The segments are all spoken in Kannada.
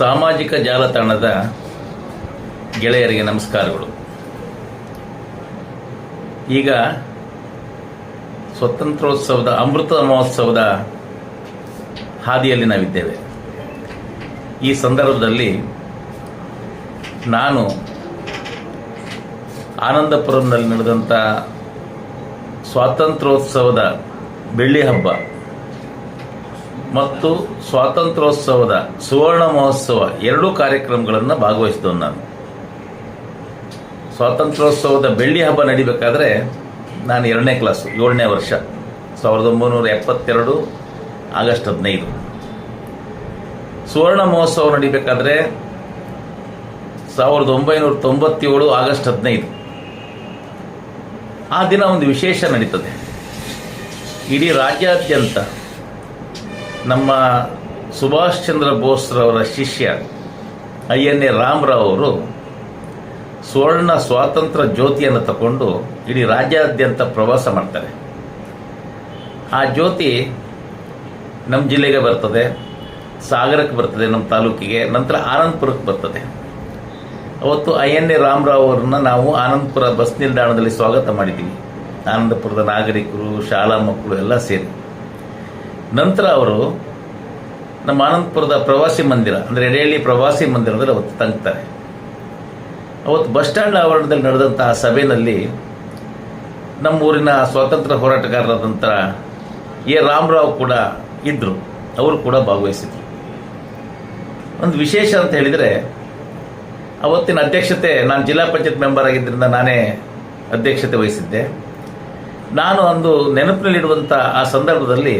ಸಾಮಾಜಿಕ ಜಾಲತಾಣದ ಗೆಳೆಯರಿಗೆ ನಮಸ್ಕಾರಗಳು. ಈಗ ಸ್ವತಂತ್ರೋತ್ಸವದ ಅಮೃತ ಮಹೋತ್ಸವದ ಹಾದಿಯಲ್ಲಿ ನಾವಿದ್ದೇವೆ. ಈ ಸಂದರ್ಭದಲ್ಲಿ ನಾನು ಆನಂದಪುರಂನಲ್ಲಿ ನಡೆದಂಥ ಸ್ವಾತಂತ್ರ್ಯೋತ್ಸವದ ಬೆಳ್ಳಿ ಹಬ್ಬ ಮತ್ತು ಸ್ವಾತಂತ್ರ್ಯೋತ್ಸವದ ಸುವರ್ಣ ಮಹೋತ್ಸವ ಎರಡೂ ಕಾರ್ಯಕ್ರಮಗಳನ್ನು ಭಾಗವಹಿಸಿದವು ನಾನು. ಸ್ವಾತಂತ್ರ್ಯೋತ್ಸವದ ಬೆಳ್ಳಿ ಹಬ್ಬ ನಡಿಬೇಕಾದ್ರೆ ನಾನು ಎರಡನೇ ಕ್ಲಾಸ್, ಏಳನೇ ವರ್ಷ, ಸಾವಿರದ ಒಂಬೈನೂರ ಎಪ್ಪತ್ತೆರಡು ಆಗಸ್ಟ್ ಹದಿನೈದು. ಸುವರ್ಣ ಮಹೋತ್ಸವ ನಡಿಬೇಕಾದ್ರೆ ಸಾವಿರದ ಒಂಬೈನೂರ ತೊಂಬತ್ತೇಳು ಆಗಸ್ಟ್ ಹದಿನೈದು. ಆ ದಿನ ಒಂದು ವಿಶೇಷ ನಡೀತದೆ. ಇಡೀ ರಾಜ್ಯಾದ್ಯಂತ ನಮ್ಮ ಸುಭಾಷ್ ಚಂದ್ರ ಬೋಸ್ರವರ ಶಿಷ್ಯ ಐ ಎನ್ ಎ ರಾಮರಾವ್ ಅವರು ಸುವರ್ಣ ಸ್ವಾತಂತ್ರ್ಯ ಜ್ಯೋತಿಯನ್ನು ತಗೊಂಡು ಇಡೀ ರಾಜ್ಯಾದ್ಯಂತ ಪ್ರವಾಸ ಮಾಡ್ತಾರೆ. ಆ ಜ್ಯೋತಿ ನಮ್ಮ ಜಿಲ್ಲೆಗೆ ಬರ್ತದೆ, ಸಾಗರಕ್ಕೆ ಬರ್ತದೆ ನಮ್ಮ ತಾಲೂಕಿಗೆ, ನಂತರ ಆನಂದಪುರಕ್ಕೆ ಬರ್ತದೆ. ಅವತ್ತು ಐ ಎನ್ ಎ ರಾಮರಾವ್ ಅವರನ್ನು ನಾವು ಆನಂದಪುರ ಬಸ್ ನಿಲ್ದಾಣದಲ್ಲಿ ಸ್ವಾಗತ ಮಾಡಿದ್ದೀವಿ. ಆನಂದಪುರದ ನಾಗರಿಕರು, ಶಾಲಾ ಮಕ್ಕಳು ಎಲ್ಲ ಸೇರಿ. ನಂತರ ಅವರು ನಮ್ಮ ಆನಂದಪುರದ ಪ್ರವಾಸಿ ಮಂದಿರ, ಅಂದರೆ ಎಡೆಯಲ್ಲಿ ಪ್ರವಾಸಿ ಮಂದಿರದಲ್ಲಿ ಅವತ್ತು ತಂಗ್ತಾರೆ. ಅವತ್ತು ಬಸ್ ಸ್ಟ್ಯಾಂಡ್ ಆವರಣದಲ್ಲಿ ನಡೆದಂತಹ ಸಭೆಯಲ್ಲಿ ನಮ್ಮ ಊರಿನ ಸ್ವಾತಂತ್ರ್ಯ ಹೋರಾಟಗಾರರಾದಂಥ ಎ. ರಾಮರಾವ್ ಕೂಡ ಇದ್ದರು ಅವರು ಕೂಡ ಭಾಗವಹಿಸಿದ್ರು. ಒಂದು ವಿಶೇಷ ಅಂತ ಹೇಳಿದರೆ, ಅವತ್ತಿನ ಅಧ್ಯಕ್ಷತೆ, ನಾನು ಜಿಲ್ಲಾ ಪಂಚಾಯತ್ ಮೆಂಬರ್ ಆಗಿದ್ದರಿಂದ ನಾನೇ ಅಧ್ಯಕ್ಷತೆ ವಹಿಸಿದ್ದೆ. ನಾನು ಅಂದು ನೆನಪಿನಲ್ಲಿಡುವಂಥ ಆ ಸಂದರ್ಭದಲ್ಲಿ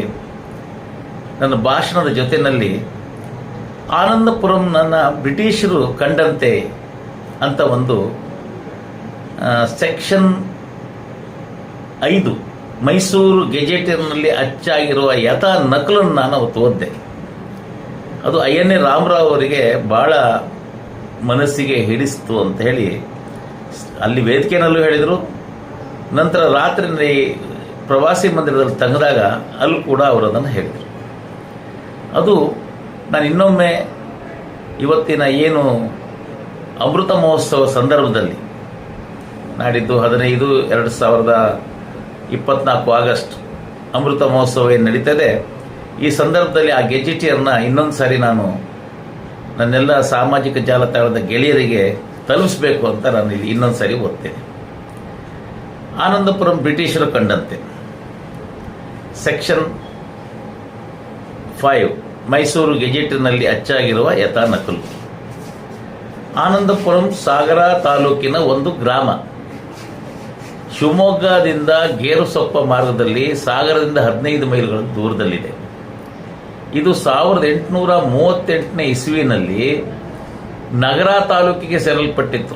ನನ್ನ ಭಾಷಣದ ಜೊತೆಯಲ್ಲಿ ಆನಂದಪುರಂ ನನ್ನ ಬ್ರಿಟಿಷರು ಕಂಡಂತೆ ಅಂತ ಒಂದು ಸೆಕ್ಷನ್ ಐದು, ಮೈಸೂರು ಗೆಜೆಟಿನಲ್ಲಿ ಅಚ್ಚಾಗಿರುವ ಯಥಾ ನಕಲನ್ನು ನಾನು ಅವತ್ತು ಓದಿದೆ ಅದು ಐ ಎನ್ ಎ ರಾಮರಾವ್ ಅವರಿಗೆ ಭಾಳ ಮನಸ್ಸಿಗೆ ಹಿಡಿಸ್ತು ಅಂತ ಹೇಳಿ ಅಲ್ಲಿ ವೇದಿಕೆಯಲ್ಲೂ ಹೇಳಿದರು. ನಂತರ ರಾತ್ರಿ ಪ್ರವಾಸಿ ಮಂದಿರದಲ್ಲಿ ತಂಗದಾಗ ಅಲ್ಲೂ ಕೂಡ ಅವರು ಅದನ್ನು ಹೇಳಿದರು. ಅದು ನಾನು ಇನ್ನೊಮ್ಮೆ ಇವತ್ತಿನ ಏನು ಅಮೃತ ಮಹೋತ್ಸವ ಸಂದರ್ಭದಲ್ಲಿ ನಾಡಿದ್ದು ಹದಿನೈದು, ಎರಡು ಸಾವಿರದ ಇಪ್ಪತ್ನಾಲ್ಕು ಆಗಸ್ಟ್ ಅಮೃತ ಮಹೋತ್ಸವ ಏನು ನಡೀತದೆ, ಈ ಸಂದರ್ಭದಲ್ಲಿ ಆ ಗೆಜೆಟಿಯರ್ನ ಇನ್ನೊಂದು ಸಾರಿ ನಾನು ನನ್ನೆಲ್ಲ ಸಾಮಾಜಿಕ ಜಾಲತಾಣದ ಗೆಳೆಯರಿಗೆ ತಲುಪಿಸಬೇಕು ಅಂತ ನಾನು ಇಲ್ಲಿ ಇನ್ನೊಂದು ಸಾರಿ ಓದ್ತೇನೆ. ಆನಂದಪುರಂ ಬ್ರಿಟಿಷರು ಕಂಡಂತೆ. ಸೆಕ್ಷನ್ ಫೈವ್, ಮೈಸೂರು ಗೆಜೆಟಿನಲ್ಲಿ ಅಚ್ಚಾಗಿರುವ ಯಥಾ ನಕಲು ಆನಂದಪುರಂ ಸಾಗರ ತಾಲೂಕಿನ ಒಂದು ಗ್ರಾಮ. ಶಿವಮೊಗ್ಗದಿಂದ ಗೇರುಸೊಪ್ಪ ಮಾರ್ಗದಲ್ಲಿ ಸಾಗರದಿಂದ ಹದಿನೈದು ಮೈಲ್ಗಳ ದೂರದಲ್ಲಿದೆ. ಇದು ಸಾವಿರದ ಎಂಟುನೂರ ಮೂವತ್ತೆಂಟನೇ ಇಸ್ವಿನಲ್ಲಿ ನಗರ ತಾಲೂಕಿಗೆ ಸೇರಲ್ಪಟ್ಟಿತ್ತು.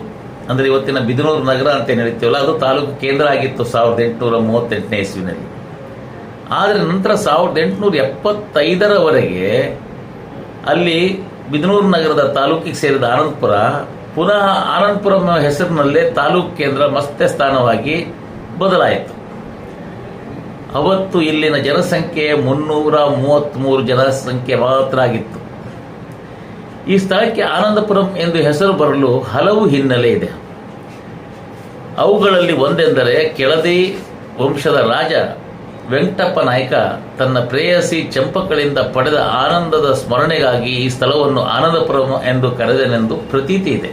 ಅಂದರೆ ಇವತ್ತಿನ ಬಿದನೂರು ನಗರ ಅಂತ ಏನು ಹೇಳ್ತೀವಲ್ಲ, ಅದು ತಾಲೂಕು ಕೇಂದ್ರ ಆಗಿತ್ತು ಸಾವಿರದ ಎಂಟುನೂರ ಮೂವತ್ತೆಂಟನೇ ಇಸ್ವಿನಲ್ಲಿ. ಆದರೆ ನಂತರ ಸಾವಿರದ ಎಂಟುನೂರ ಎಪ್ಪತ್ತೈದರವರೆಗೆ ಅಲ್ಲಿ ಬಿದನೂರು ನಗರದ ತಾಲೂಕಿಗೆ ಸೇರಿದ ಆನಂದಪುರ, ಪುನಃ ಆನಂದಪುರಂ ಹೆಸರಿನಲ್ಲೇ ತಾಲೂಕು ಕೇಂದ್ರ ಮತ್ತೆ ಸ್ಥಾನವಾಗಿ ಬದಲಾಯಿತು. ಅವತ್ತು ಇಲ್ಲಿನ ಜನಸಂಖ್ಯೆ ಮುನ್ನೂರ ಮೂವತ್ತ್ಮೂರು ಜನಸಂಖ್ಯೆ ಮಾತ್ರ ಆಗಿತ್ತು. ಈ ಸ್ಥಳಕ್ಕೆ ಆನಂದಪುರಂ ಎಂದು ಹೆಸರು ಬರಲು ಹಲವು ಹಿನ್ನೆಲೆ ಇದೆ. ಅವುಗಳಲ್ಲಿ ಒಂದೆಂದರೆ ಕೆಳದಿ ವಂಶದ ರಾಜ ವೆಂಕಟಪ್ಪ ನಾಯಕ ತನ್ನ ಪ್ರೇಯಸಿ ಚಂಪಕಳಿಂದ ಪಡೆದ ಆನಂದದ ಸ್ಮರಣೆಗಾಗಿ ಈ ಸ್ಥಳವನ್ನು ಆನಂದಪುರಂ ಎಂದು ಕರೆದನೆಂದು ಪ್ರತೀತಿ ಇದೆ.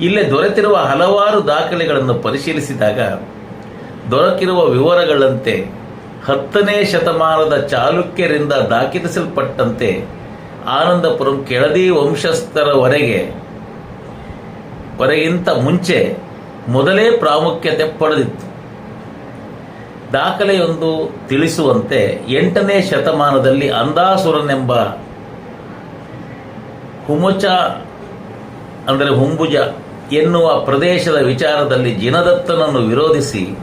ಇಲ್ಲೇ ದೊರೆತಿರುವ ಹಲವಾರು ದಾಖಲೆಗಳನ್ನು ಪರಿಶೀಲಿಸಿದಾಗ ದೊರಕಿರುವ ವಿವರಗಳಂತೆ ಹತ್ತನೇ ಶತಮಾನದ ಚಾಲುಕ್ಯರಿಂದ ದಾಖಲಿಸಲ್ಪಟ್ಟಂತೆ ಆನಂದಪುರಂ ಕೆಳದಿ ವಂಶಸ್ಥರವರೆಗೆ ವರೆಗಿಂತ ಮುಂಚೆ ಮೊದಲೇ ಪ್ರಾಮುಖ್ಯತೆ ಪಡೆದಿತ್ತು. ದಾಖಲೆಯೊಂದು ತಿಳಿಸುವಂತೆ ಎಂಟನೇ ಶತಮಾನದಲ್ಲಿ ಅಂದಾಸುರನೆಂಬ ಹುಮುಚ, ಅಂದರೆ ಹುಂಬುಜ ಎನ್ನುವ ಪ್ರದೇಶದ ವಿಚಾರದಲ್ಲಿ ಜಿನದತ್ತನನ್ನು ವಿರೋಧಿಸಿ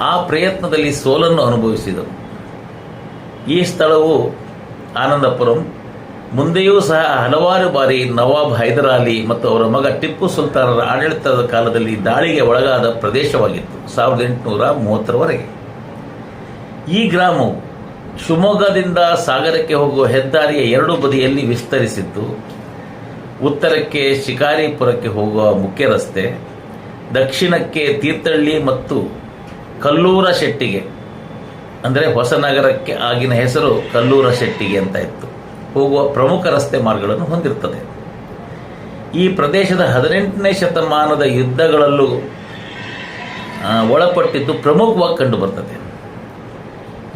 ಆ ಪ್ರಯತ್ನದಲ್ಲಿ ಸೋಲನ್ನು ಅನುಭವಿಸಿದರು ಈ ಸ್ಥಳವು ಆನಂದಪುರಂ ಮುಂದೆಯೂ ಸಹ ಹಲವಾರು ಬಾರಿ ನವಾಬ್ ಹೈದರಾಲಿ ಮತ್ತು ಅವರ ಮಗ ಟಿಪ್ಪು ಸುಲ್ತಾನರ ಆಡಳಿತದ ಕಾಲದಲ್ಲಿ ದಾಳಿಗೆ ಒಳಗಾದ ಪ್ರದೇಶವಾಗಿತ್ತು ಸಾವಿರದ ಎಂಟುನೂರ ಮೂವತ್ತರವರೆಗೆ. ಈ ಗ್ರಾಮವು ಶಿವಮೊಗ್ಗದಿಂದ ಸಾಗರಕ್ಕೆ ಹೋಗುವ ಹೆದ್ದಾರಿಯ ಎರಡು ಬದಿಯಲ್ಲಿ ವಿಸ್ತರಿಸಿತ್ತು ಉತ್ತರಕ್ಕೆ ಶಿಕಾರಿಪುರಕ್ಕೆ ಹೋಗುವ ಮುಖ್ಯ ರಸ್ತೆ, ದಕ್ಷಿಣಕ್ಕೆ ತೀರ್ಥಹಳ್ಳಿ ಮತ್ತು ಕಲ್ಲೂರ ಶೆಟ್ಟಿಗೆ, ಅಂದರೆ ಹೊಸನಗರಕ್ಕೆ ಆಗಿನ ಹೆಸರು ಕಲ್ಲೂರ ಶೆಟ್ಟಿಗೆ ಅಂತ ಇತ್ತು. ಹೋಗುವ ಪ್ರಮುಖ ರಸ್ತೆ ಮಾರ್ಗಗಳನ್ನು ಹೊಂದಿರುತ್ತದೆ. ಈ ಪ್ರದೇಶದ ಹದಿನೆಂಟನೇ ಶತಮಾನದ ಯುದ್ಧಗಳಲ್ಲೂ ಒಳಪಟ್ಟಿದ್ದು ಪ್ರಮುಖವಾಗಿ ಕಂಡುಬರ್ತದೆ.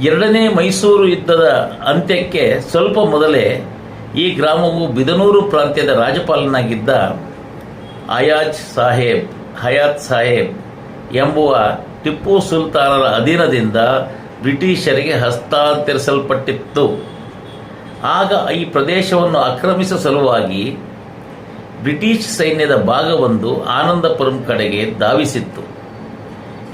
ಎರಡನೇ ಮೈಸೂರು ಯುದ್ಧದ ಅಂತ್ಯಕ್ಕೆ ಸ್ವಲ್ಪ ಮೊದಲೇ ಈ ಗ್ರಾಮವು ಬಿದನೂರು ಪ್ರಾಂತ್ಯದ ರಾಜಪಾಲನಾಗಿದ್ದ ಅಯಾಜ್ ಸಾಹೇಬ್, ಹಯಾತ್ ಸಾಹೇಬ್ ಎಂಬುವ ಟಿಪ್ಪು ಸುಲ್ತಾನರ ಅಧೀನದಿಂದ ಬ್ರಿಟಿಷರಿಗೆ ಹಸ್ತಾಂತರಿಸಲ್ಪಟ್ಟಿತ್ತು. ಆಗ ಈ ಪ್ರದೇಶವನ್ನು ಆಕ್ರಮಿಸ ಸಲುವಾಗಿ ಬ್ರಿಟಿಷ್ ಸೈನ್ಯದ ಭಾಗವೊಂದು ಆನಂದಪುರಂ ಕಡೆಗೆ ಧಾವಿಸಿತ್ತು.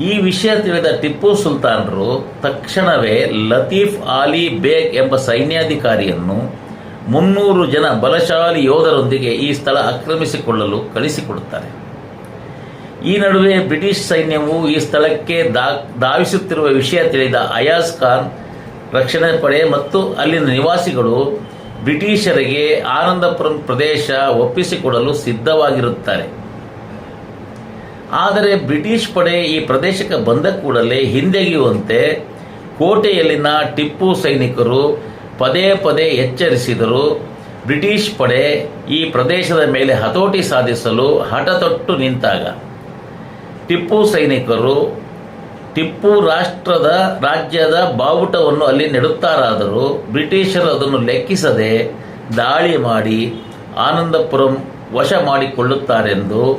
ಈ ವಿಷಯ ತಿಳಿದ ಟಿಪ್ಪು ಸುಲ್ತಾನರು ತಕ್ಷಣವೇ ಲತೀಫ್ ಆಲಿ ಬೇಗ್ ಎಂಬ ಸೈನ್ಯಾಧಿಕಾರಿಯನ್ನು ಮುನ್ನೂರು ಜನ ಬಲಶಾಲಿ ಯೋಧರೊಂದಿಗೆ ಈ ಸ್ಥಳ ಆಕ್ರಮಿಸಿಕೊಳ್ಳಲು ಕಳಿಸಿಕೊಡುತ್ತಾರೆ. ಈ ನಡುವೆ ಬ್ರಿಟಿಷ್ ಸೈನ್ಯವು ಈ ಸ್ಥಳಕ್ಕೆ ಧಾವಿಸುತ್ತಿರುವ ವಿಷಯ ತಿಳಿದ ಅಯಾಜ್ ಖಾನ್ ರಕ್ಷಣೆ ಪಡೆ ಮತ್ತು ಅಲ್ಲಿನ ನಿವಾಸಿಗಳು ಬ್ರಿಟಿಷರಿಗೆ ಆನಂದಪುರಂ ಪ್ರದೇಶ ಒಪ್ಪಿಸಿಕೊಡಲು ಸಿದ್ಧವಾಗಿರುತ್ತಾರೆ. ಆದರೆ ಬ್ರಿಟಿಷ್ ಪಡೆ ಈ ಪ್ರದೇಶಕ್ಕೆ ಬಂದ ಕೂಡಲೇ ಹಿಂದೆಗೆಯುವಂತೆ ಕೋಟೆಯಲ್ಲಿನ ಟಿಪ್ಪು ಸೈನಿಕರು ಪದೇ ಪದೇ ಎಚ್ಚರಿಸಿದರು. ಬ್ರಿಟಿಷ್ ಪಡೆ ಈ ಪ್ರದೇಶದ ಮೇಲೆ ಹತೋಟಿ ಸಾಧಿಸಲು ಹಠತೊಟ್ಟು ನಿಂತಾಗ. ಟಿಪ್ಪು ಸೈನಿಕರು ಟಿಪ್ಪು ರಾಷ್ಟ್ರದ ರಾಜ್ಯದ ಬಾವುಟವನ್ನು ಅಲ್ಲಿ ನೆಡುತ್ತಾರಾದರೂ ಬ್ರಿಟಿಷರು ಅದನ್ನು ಲೆಕ್ಕಿಸದೆ ದಾಳಿ ಮಾಡಿ ಆನಂದಪುರಂ ವಶ ಮಾಡಿಕೊಳ್ಳುತ್ತಾರೆಂದು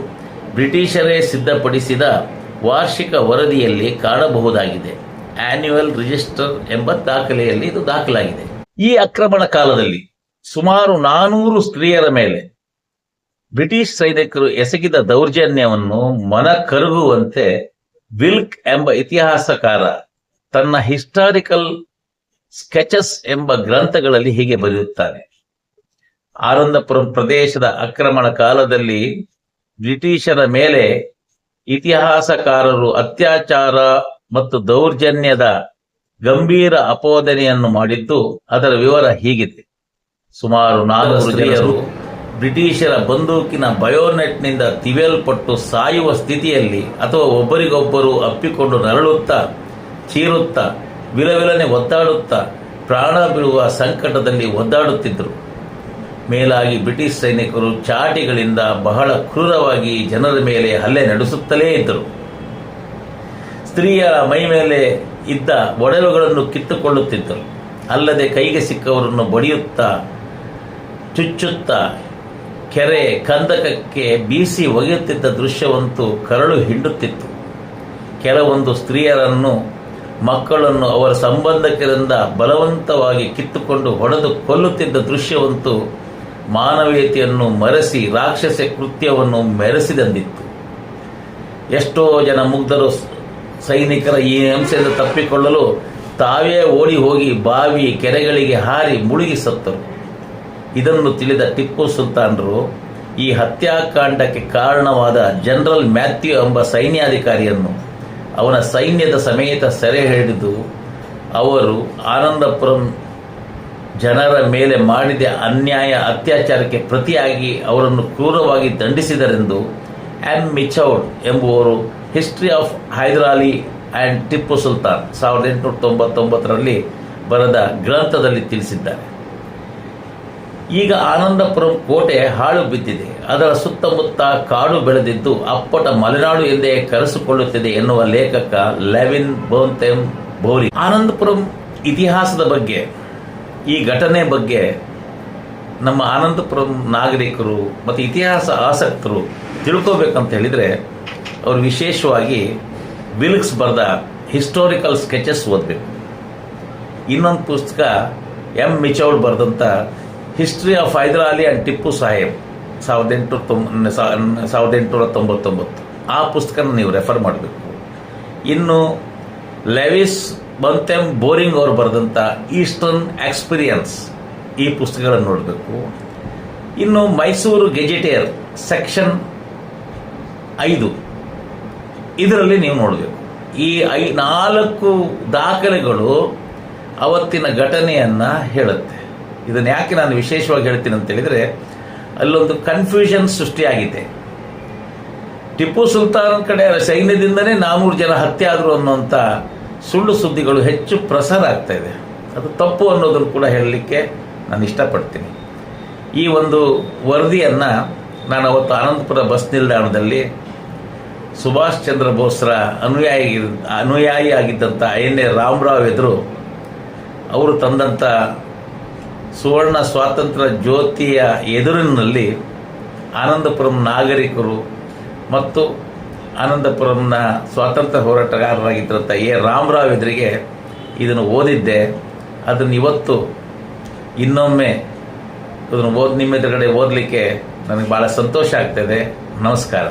ಬ್ರಿಟಿಷರೇ ಸಿದ್ಧಪಡಿಸಿದ ವಾರ್ಷಿಕ ವರದಿಯಲ್ಲಿ ಕಾಣಬಹುದಾಗಿದೆ. ಆನ್ಯುವಲ್ ರಿಜಿಸ್ಟರ್ ಎಂಬ ದಾಖಲೆಯಲ್ಲಿ ಇದು ದಾಖಲಾಗಿದೆ. ಈ ಆಕ್ರಮಣ ಕಾಲದಲ್ಲಿ ಸುಮಾರು ನಾನೂರು ಸ್ತ್ರೀಯರ ಮೇಲೆ ಬ್ರಿಟಿಷ್ ಸೈನಿಕರು ಎಸಗಿದ ದೌರ್ಜನ್ಯವನ್ನು ಮನ ಕರಗುವಂತೆ ವಿಲ್ಕ್ ಎಂಬ ಇತಿಹಾಸಕಾರ ತನ್ನ ಹಿಸ್ಟಾರಿಕಲ್ ಸ್ಕೆಚಸ್ ಎಂಬ ಗ್ರಂಥಗಳಲ್ಲಿ ಹೀಗೆ ಬರೆಯುತ್ತಾನೆ. ಆನಂದಪುರಂ ಪ್ರದೇಶದ ಆಕ್ರಮಣ ಕಾಲದಲ್ಲಿ ಬ್ರಿಟಿಷರ ಮೇಲೆ ಇತಿಹಾಸಕಾರರು ಅತ್ಯಾಚಾರ ಮತ್ತು ದೌರ್ಜನ್ಯದ ಗಂಭೀರ ಅಪೋದನೆಯನ್ನು ಮಾಡಿದ್ದು ಅದರ ವಿವರ ಹೀಗಿದೆ. ಸುಮಾರು ನಾಲ್ಕು ಸ್ತ್ರೀಯರು ಬ್ರಿಟಿಷರ ಬಂದೂಕಿನ ಬಯೋನೆಟ್ನಿಂದ ತಿವಿಯಲ್ಪಟ್ಟು ಸಾಯುವ ಸ್ಥಿತಿಯಲ್ಲಿ ಅಥವಾ ಒಬ್ಬರಿಗೊಬ್ಬರು ಅಪ್ಪಿಕೊಂಡು ನರಳುತ್ತಾ, ಚೀರುತ್ತಾ, ವಿಲವಿಲನೆ ಒದ್ದಾಡುತ್ತಾ, ಪ್ರಾಣ ಬಿಡುವ ಸಂಕಟದಲ್ಲಿ ಒದ್ದಾಡುತ್ತಿದ್ದರು. ಮೇಲಾಗಿ ಬ್ರಿಟಿಷ್ ಸೈನಿಕರು ಚಾಟಿಗಳಿಂದ ಬಹಳ ಕ್ರೂರವಾಗಿ ಜನರ ಮೇಲೆ ಹಲ್ಲೆ ನಡೆಸುತ್ತಲೇ ಇದ್ದರು. ಸ್ತ್ರೀಯರ ಮೈ ಮೇಲೆ ಇದ್ದ ಒಡಲುಗಳನ್ನು ಕಿತ್ತುಕೊಳ್ಳುತ್ತಿದ್ದರು. ಅಲ್ಲದೆ ಕೈಗೆ ಸಿಕ್ಕವರನ್ನು ಬಡಿಯುತ್ತಾ, ಚುಚ್ಚುತ್ತಾ ಕೆರೆ ಕಂದಕಕ್ಕೆ ಬೀಸಿ ಒಗೆಯುತ್ತಿದ್ದ ದೃಶ್ಯವಂತೂ ಕರಳು ಹಿಂಡುತ್ತಿತ್ತು. ಕೆಲವೊಂದು ಸ್ತ್ರೀಯರನ್ನು, ಮಕ್ಕಳನ್ನು ಅವರ ಸಂಬಂಧಕರಿಂದ ಬಲವಂತವಾಗಿ ಕಿತ್ತುಕೊಂಡು ಹೊಡೆದು ಕೊಲ್ಲುತ್ತಿದ್ದ ದೃಶ್ಯವಂತೂ ಮಾನವೀಯತೆಯನ್ನು ಮರೆಸಿ ರಾಕ್ಷಸ ಕೃತ್ಯವನ್ನು ಮೆರೆಸಿದಂದಿತ್ತು ಎಷ್ಟೋ ಜನ ಮುಗ್ಧರು ಸೈನಿಕರ ಈ ಹಿಂಸೆಯಿಂದ ತಪ್ಪಿಕೊಳ್ಳಲು ತಾವೇ ಓಡಿ ಹೋಗಿ ಬಾವಿ ಕೆರೆಗಳಿಗೆ ಹಾರಿ ಮುಳುಗಿ ಸತ್ತರು. ಇದನ್ನು ತಿಳಿದ ಟಿಪ್ಪು ಸುಲ್ತಾನರು, ಈ ಹತ್ಯಾಕಾಂಡಕ್ಕೆ ಕಾರಣವಾದ ಜನರಲ್ ಮ್ಯಾಥ್ಯೂ ಎಂಬ ಸೈನ್ಯಾಧಿಕಾರಿಯನ್ನು ಅವನ ಸೈನ್ಯದ ಸಮೇತ ಸೆರೆ ಹಿಡಿದು ಅವರು ಆನಂದಪುರಂ ಜನರ ಮೇಲೆ ಮಾಡಿದ ಅನ್ಯಾಯ ಅತ್ಯಾಚಾರಕ್ಕೆ ಪ್ರತಿಯಾಗಿ ಅವರನ್ನು ಕ್ರೂರವಾಗಿ ದಂಡಿಸಿದರೆಂದು ಎಂ ಮಿಚೌಡ್ ಎಂಬುವರು history of Hyder Ali and Tipu Sultan ಸಾವಿರದ ಎಂಟುನೂರ ತೊಂಬತ್ತೊಂಬತ್ತರಲ್ಲಿ ಬರೆದ ಗ್ರಂಥದಲ್ಲಿ ತಿಳಿಸಿದ್ದಾರೆ. ಈಗ ಆನಂದಪುರಂ ಕೋಟೆ ಹಾಳು ಬಿದ್ದಿದೆ. ಅದರ ಸುತ್ತಮುತ್ತ ಕಾಡು ಬೆಳೆದಿದ್ದು ಅಪ್ಪಟ ಮಲೆನಾಡು ಎಂದೇ ಕರೆಸಿಕೊಳ್ಳುತ್ತಿದೆ ಎನ್ನುವ ಲೇಖಕ ಲೆವಿನ್ ಬೋಂತೆಮ್ ಬೋರಿ. ಆನಂದಪುರಂ ಇತಿಹಾಸದ ಬಗ್ಗೆ, ಈ ಘಟನೆ ಬಗ್ಗೆ ನಮ್ಮ ಆನಂದಪುರಂ ನಾಗರಿಕರು ಮತ್ತು ಇತಿಹಾಸ ಆಸಕ್ತರು ತಿಳ್ಕೋಬೇಕಂತ ಹೇಳಿದರೆ, ಅವರು ವಿಶೇಷವಾಗಿ ವಿಲ್ಕ್ಸ್ ಬರೆದ ಹಿಸ್ಟೋರಿಕಲ್ ಸ್ಕೆಚಸ್ ಓದಬೇಕು. ಇನ್ನೊಂದು ಪುಸ್ತಕ ಎಂ ಮಿಚೌಡ್ ಬರೆದಂಥ history of Hyder Ali and Tipu Saheb ಸಾವಿರದ ಎಂಟುನೂರ ತೊಂಬ ಸಾವಿರದ ಎಂಟುನೂರ ತೊಂಬತ್ತೊಂಬತ್ತು. ಆ ಪುಸ್ತಕನ ನೀವು ರೆಫರ್ ಮಾಡಬೇಕು. ಇನ್ನು ಲೆವಿಸ್ ಬಂತೆಮ್ ಬೋರಿಂಗ್ ಅವರು ಬರೆದಂಥ ಈಸ್ಟರ್ನ್ ಎಕ್ಸ್ಪೀರಿಯನ್ಸ್ ಈ ಪುಸ್ತಕಗಳನ್ನು ನೋಡಬೇಕು. ಇನ್ನು ಮೈಸೂರು ಗೆಜೆಟಿಯರ್ ಸೆಕ್ಷನ್ ಐದು. ಇದರಲ್ಲಿ ನೀವು ನೋಡಬೇಕು. ಈ ಐ, ನಾಲ್ಕು ದಾಖಲೆಗಳು ಅವತ್ತಿನ ಘಟನೆಯನ್ನು ಹೇಳುತ್ತೆ. ಇದನ್ನು ಯಾಕೆ ನಾನು ವಿಶೇಷವಾಗಿ ಹೇಳ್ತೀನಿ ಅಂತ ಹೇಳಿದರೆ, ಅಲ್ಲೊಂದು ಕನ್ಫ್ಯೂಷನ್ ಸೃಷ್ಟಿಯಾಗಿದೆ. ಟಿಪ್ಪು ಸುಲ್ತಾನ್ ಕಡೆ ಸೈನ್ಯದಿಂದನೇ ನಾನೂರು ಜನ ಹತ್ಯೆ ಆದರು ಅನ್ನುವಂಥ ಸುಳ್ಳು ಸುದ್ದಿಗಳು ಹೆಚ್ಚು ಪ್ರಸಾರ ಆಗ್ತಾ ಇದೆ. ಅದು ತಪ್ಪು ಅನ್ನೋದನ್ನು ಕೂಡ ಹೇಳಲಿಕ್ಕೆ ನಾನು ಇಷ್ಟಪಡ್ತೀನಿ. ಈ ಒಂದು ವರದಿಯನ್ನು ನಾನು ಅವತ್ತು ಆನಂದಪುರ ಬಸ್ ನಿಲ್ದಾಣದಲ್ಲಿ ಸುಭಾಷ್ ಚಂದ್ರ ಬೋಸ್ರ ಅನುಯಾಯಿ ಅನುಯಾಯಿ ಆಗಿದ್ದಂಥ ಐ ಎನ್ ಎ ರಾಮರಾವ್ ಎದುರು ಅವರು ತಂದಂಥ ಸುವರ್ಣ ಸ್ವಾತಂತ್ರ್ಯ ಜ್ಯೋತಿಯ ಎದುರಿನಲ್ಲಿ ಆನಂದಪುರಂ ನಾಗರಿಕರು ಮತ್ತು ಆನಂದಪುರಂನ ಸ್ವಾತಂತ್ರ್ಯ ಹೋರಾಟಗಾರರಾಗಿದ್ದಂಥ ಎ ರಾಮರಾವ್ ಎದುರಿಗೆ ಇದನ್ನು ಓದಿದ್ದೆ. ಅದನ್ನು ಇವತ್ತು ಇನ್ನೊಮ್ಮೆ ಅದನ್ನು ಓದ್ ನಿಮ್ಮ ಎದುರುಗಡೆ ಓದಲಿಕ್ಕೆ ನನಗೆ ಭಾಳ ಸಂತೋಷ ಆಗ್ತದೆ. ನಮಸ್ಕಾರ.